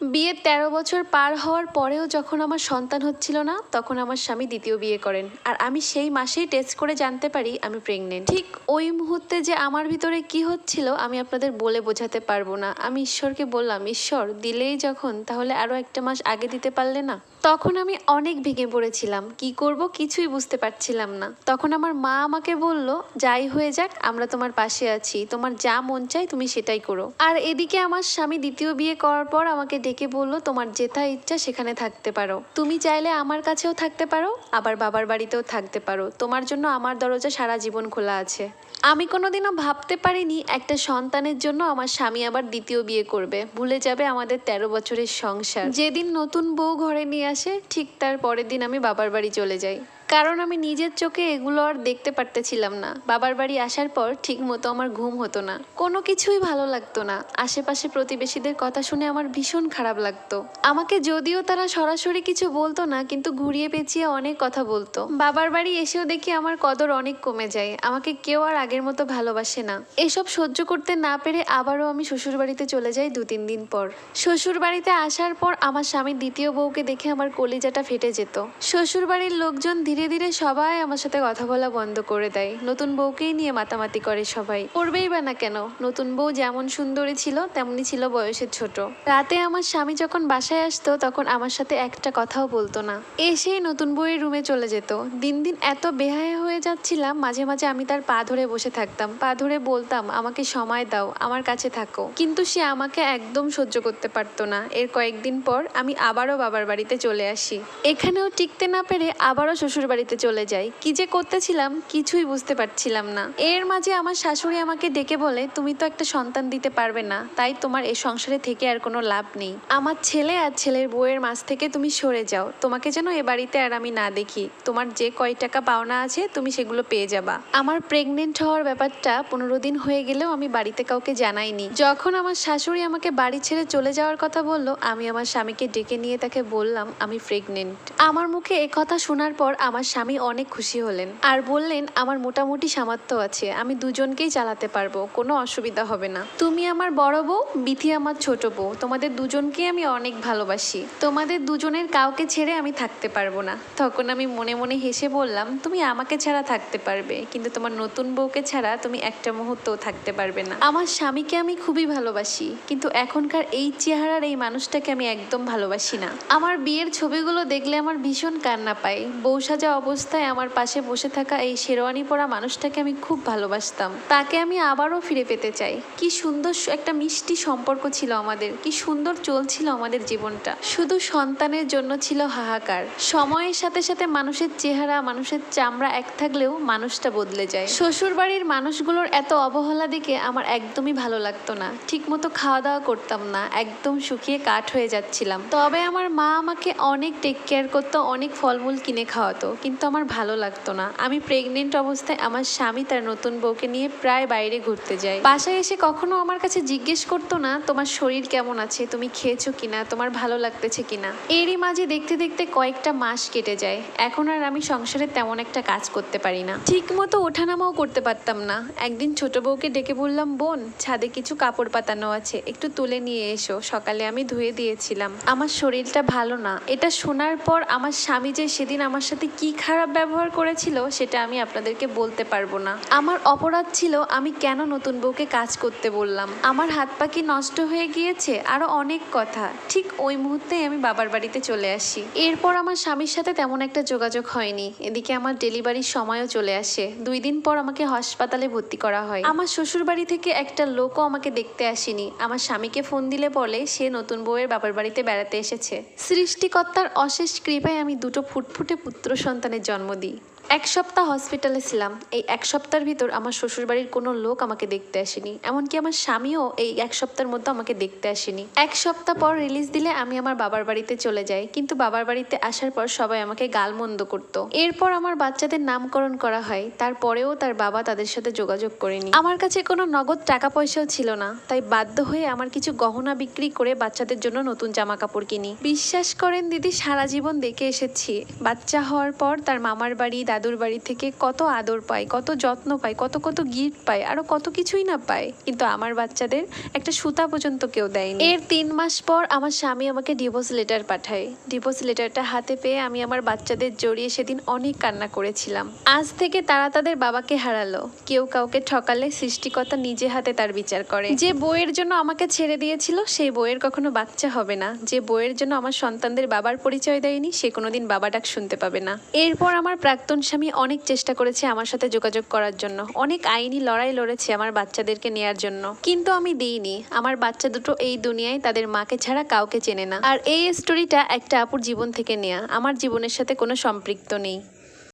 বিয়ের তেরো বছর পার হওয়ার পরেও যখন আমার সন্তান হচ্ছিল না, তখন আমার স্বামী দ্বিতীয় বিয়ে করেন। আর আমি সেই মাসেই টেস্ট করে জানতে পারি আমি প্রেগনেন্ট ঠিক ওই মুহূর্তে যে আমার ভিতরে কি হচ্ছিল, আমি আপনাদের বলে বোঝাতে পারব না। আমি ঈশ্বরকে বললাম, ঈশ্বর, দিলেই যখন, তাহলে আরও একটা মাস আগে দিতে পারলে না? তখন আমি অনেক ভেঙে পড়েছিলাম। কি করব কিছুই বুঝতে পারছিলাম না। তখন আমার মা আমাকে বলল, যাই হয়ে যাক, আমরা তোমার পাশে আছি। তোমার যা মন চাই তুমি সেটাই করো। আর এদিকে আমার স্বামী দ্বিতীয় বিয়ে করার পর আমাকে ডেকে বলল, তোমার যেথা ইচ্ছা সেখানে থাকতে পারো। তুমি চাইলে আমার কাছেও থাকতে পারো, আবার বাবার বাড়িতেও থাকতে পারো। তোমার জন্য আমার দরজা সারা জীবন খোলা আছে। আমি কোনোদিনও ভাবতে পারিনি একটা সন্তানের জন্য আমার স্বামী আবার দ্বিতীয় বিয়ে করবে। ভুলে যাবে আমাদের তেরো বছরের সংসার। যেদিন নতুন বউ ঘরে নিয়ে আসে, ঠিক তার পরের দিন আমি বাবার বাড়ি চলে যাই। কারণ আমি নিজের চোখে এগুলো আর দেখতে পারতেছিলাম না। বাবার বাড়ি আসার পর ঠিক মতো আমার ঘুম হতো না। কোনো কিছুই ভালো লাগতো না। আশেপাশে প্রতিবেশীদের কথা শুনে আমার ভীষণ খারাপ লাগতো। আমাকে যদিও তারা সরাসরি কিছু বলতো না, কিন্তু ঘুরিয়ে পেঁচিয়ে অনেক কথা বলতো। বাবার বাড়ি এসেও দেখি আমার কদর অনেক কমে যায়। আমাকে কেউ আর আগের মতো ভালোবাসে না। এসব সহ্য করতে না পেরে আবারও আমি শ্বশুর বাড়িতে চলে যাই দু তিন দিন পর। শ্বশুর বাড়িতে আসার পর আমার স্বামীর দ্বিতীয় বউকে দেখে আমার কলিজাটা ফেটে যেত। শ্বশুর বাড়ির লোকজন ধীরে ধীরে ধীরে সবাই আমার সাথে কথা বলা বন্ধ করে দেয়। নতুন বউকেই নিয়ে মাতামাতি করে সবাই। করবেই বা না কেন, নতুন বউ যেমন সুন্দরী ছিল, তেমনি ছিল বয়সের ছোট। রাতে আমার স্বামী যখন বাসায় আসতো, তখন আমার সাথে একটা কথাও বলতো না। এসেই নতুন বউয়ের রুমে চলে যেত। দিন দিন এত বেহায় হয়ে যাচ্ছিলাম, মাঝে মাঝে আমি তার পা ধরে বসে থাকতাম। পা ধরে বলতাম, আমাকে সময় দাও, আমার কাছে থাকো। কিন্তু সে আমাকে একদম সহ্য করতে পারতো না। এর কয়েকদিন পর আমি আবারও বাবার বাড়িতে চলে আসি। এখানেও টিকতে না পেরে আবারও শ্বশুর বাড়িতে চলে যাই। কি যে করতেছিলাম কিছুই বুঝতে পারছিলাম না। এর মাঝে আমার শাশুড়ি আমাকে ডেকে বলে, তুমি তো একটা সন্তান দিতে পারবে না, তাই তোমার এই সংসারে থেকে আর কোনো লাভ নেই। আমার ছেলে আর ছেলের বউয়ের মাঝ থেকে তুমি সরে যাও। তোমাকে যেন এ বাড়িতে আর আমি না দেখি। তোমার যে কয় টাকা পাওনা আছে, তুমি সেগুলো পেয়ে যাবা। আমার প্রেগনেন্ট হওয়ার ব্যাপারটা পনেরো দিন হয়ে গেলেও আমি বাড়িতে কাউকে জানাইনি। যখন আমার শাশুড়ি আমাকে বাড়ি ছেড়ে চলে যাওয়ার কথা বলল, আমি আমার স্বামীকে ডেকে নিয়ে তাকে বললাম, আমি প্রেগনেন্ট আমার মুখে এ কথা শোনার পর আমার স্বামী অনেক খুশি হলেন আর বললেন, আমার মোটামুটি সামর্থ্য আছে, আমি দুজনকেই চালাতে পারব, কোনো অসুবিধা হবে না। তুমি আমার বড় বউ, বিথি আমার ছোট বউ, তোমাদের দুজনকে আমি অনেক ভালোবাসি। তোমাদের দুজনের কাউকে ছেড়ে আমি থাকতে পারব না। তখন আমি মনে মনে হেসে বললাম, তুমি আমাকে ছাড়া থাকতে পারবে, কিন্তু তোমার নতুন বউকে ছাড়া তুমি একটা মুহূর্তও থাকতে পারবে না। আমার স্বামীকে আমি খুবই ভালোবাসি, কিন্তু এখনকার এই চেহারার এই মানুষটাকে আমি একদম ভালোবাসি না। আমার বিয়ের ছবিগুলো দেখলে আমার ভীষণ কান্না পায়, বউ সাজা অবস্থায় আমার পাশে বসে থাকা এই শেরওয়ানি পরা মানুষটাকে আমি খুব ভালোবাসতাম। তাকে আমি আবারও ফিরে পেতে চাই। কি সুন্দর একটা মিষ্টি সম্পর্ক ছিল আমাদের। কি সুন্দর চলছিল আমাদের জীবনটা। শুধু সন্তানের জন্য ছিল হাহাকার। সময়ের সাথে সাথে মানুষের চেহারা, মানুষের চামড়া এক থাকলেও মানুষটা বদলে যায়। শ্বশুর বাড়ির মানুষগুলোর এত অবহেলা দেখে আমার একদমই ভালো লাগতো না। ঠিক মতো খাওয়া দাওয়া করতাম না। একদম শুকিয়ে কাঠ হয়ে যাচ্ছিলাম। তবে আমার মা আমাকে অনেক টেক কেয়ার করতো, অনেক ফলমূল কিনে খাওয়াতো। কিন্তু আমার ভালো লাগতো না। আমি প্রেগনেন্ট অবস্থায় আমার স্বামী তার নতুন বউকে নিয়ে প্রায় বাইরে ঘুরতে যায় বাসায় এসে কখনো আমার কাছে জিজ্ঞেস করতো না, তোমার শরীর কেমন আছে? তুমি খেয়েছো কিনা? তোমার ভালো লাগতেছে কিনা? এরই মাঝে দেখতে দেখতে কয়েকটা মাস কেটে যায়। এখন আর আমি সংসারে তেমন একটা কাজ করতে পারি না। ঠিক মতো ওঠানামাও করতে পারতাম না। একদিন ছোট বউকে ডেকে বললাম, বোন, ছাদে কিছু কাপড় পাতানো আছে। একটু তুলে নিয়ে এসো। সকালে আমি ধুয়ে দিয়েছিলাম। আমার শরীরটা ভালো না। এটা শোনার পর আমার স্বামী যে সেদিন আমার সাথে কি খারাপ ব্যবহার করেছিল সেটা আমি আপনাদেরকে বলতে পারব না। আমার অপরাধ ছিল আমি কেন নতুন বউকে কাজ করতে বললাম। আমার হাত পা কি নষ্ট হয়ে গিয়েছে? আরও অনেক কথা। ঠিক ওই মুহূর্তেই আমি বাবার বাড়িতে চলে আসি। এরপর আমার স্বামীর সাথে তেমন একটা যোগাযোগ হয়নি। এদিকে আমার ডেলিভারির সময়ও চলে আসে। দুই দিন পর আমাকে হাসপাতালে ভর্তি করা হয়। আমার শ্বশুর বাড়ি থেকে একটা লোকও আমাকে দেখতে আসেনি। আমার স্বামীকে ফোন দিলে বলে সে নতুন বউয়ের বাবার বাড়িতে বেড়াতে এসেছে। সৃষ্টিকর্তার অশেষ কৃপায় আমি দুটো ফুটফুটে পুত্র সন্তানের জন্ম দিই। এক সপ্তাহ হসপিটালে ছিলাম। এই এক সপ্তাহের ভিতর আমার শ্বশুরবাড়ির কোনো লোক আমাকে দেখতে আসেনি। এমনকি আমার স্বামীও এই এক সপ্তাহের মধ্যে আমাকে দেখতে আসেনি। এক সপ্তাহ পর রিলিজ দিলে আমি আমার বাবার বাড়িতে চলে যাই। কিন্তু বাবার বাড়িতে আসার পর সবাই আমাকে গালমন্দ করত। এরপর আমার বাচ্চাদের নামকরণ করা হয়। তারপরেও তার বাবা তাদের সাথে যোগাযোগ করেনি। আমার কাছে কোনো নগদ টাকা পয়সাও ছিল না। তাই বাধ্য হয়ে আমার কিছু গহনা বিক্রি করে বাচ্চাদের জন্য নতুন জামা কাপড় কিনি। বিশ্বাস করেন দিদি, সারা জীবন দেখে এসেছি। বাচ্চা হওয়ার পর তার মামার বাড়ি দাদুর বাড়ি থেকে কত আদর পায়, কত যত্ন পায়, কত কত গিফট পায়, আরও কত কিছুই না পায়। কিন্তু আমার বাচ্চাদের একটা সুতা পর্যন্ত কেউ দেয়নি। এর তিন মাস পর আমার স্বামী আমাকে ডিভোর্স লেটার পাঠায়। ডিভোর্স লেটারটা হাতে পেয়ে আমি আমার বাচ্চাদের জড়িয়ে সেদিন অনেক কান্না করেছিলাম। আজ থেকে তারা তাদের বাবাকে হারালো। কেউ কাউকে ঠকালে সৃষ্টিকর্তা নিজে হাতে তার বিচার করে। যে বইয়ের জন্য আমাকে ছেড়ে দিয়েছিল, সেই বইয়ের কখনো বাচ্চা হবে না। যে বইয়ের জন্য আমার সন্তানদের বাবার পরিচয় দেয়নি, সে কোনোদিন বাবা ডাক শুনতে পাবে না। এরপর আমার প্রাক্তন স্বামী অনেক চেষ্টা করেছে আমার সাথে যোগাযোগ করার জন্য। অনেক আইনি লড়াই লড়েছে আমার বাচ্চাদেরকে নেয়ার জন্য। কিন্তু আমি দিইনি। আমার বাচ্চা দুটো এই দুনিয়ায় তাদের মাকে ছাড়া কাউকে চেনে না। আর এই স্টোরিটা একটা আপুর জীবন থেকে নেয়া। আমার জীবনের সাথে কোনো সম্পৃক্ত নেই।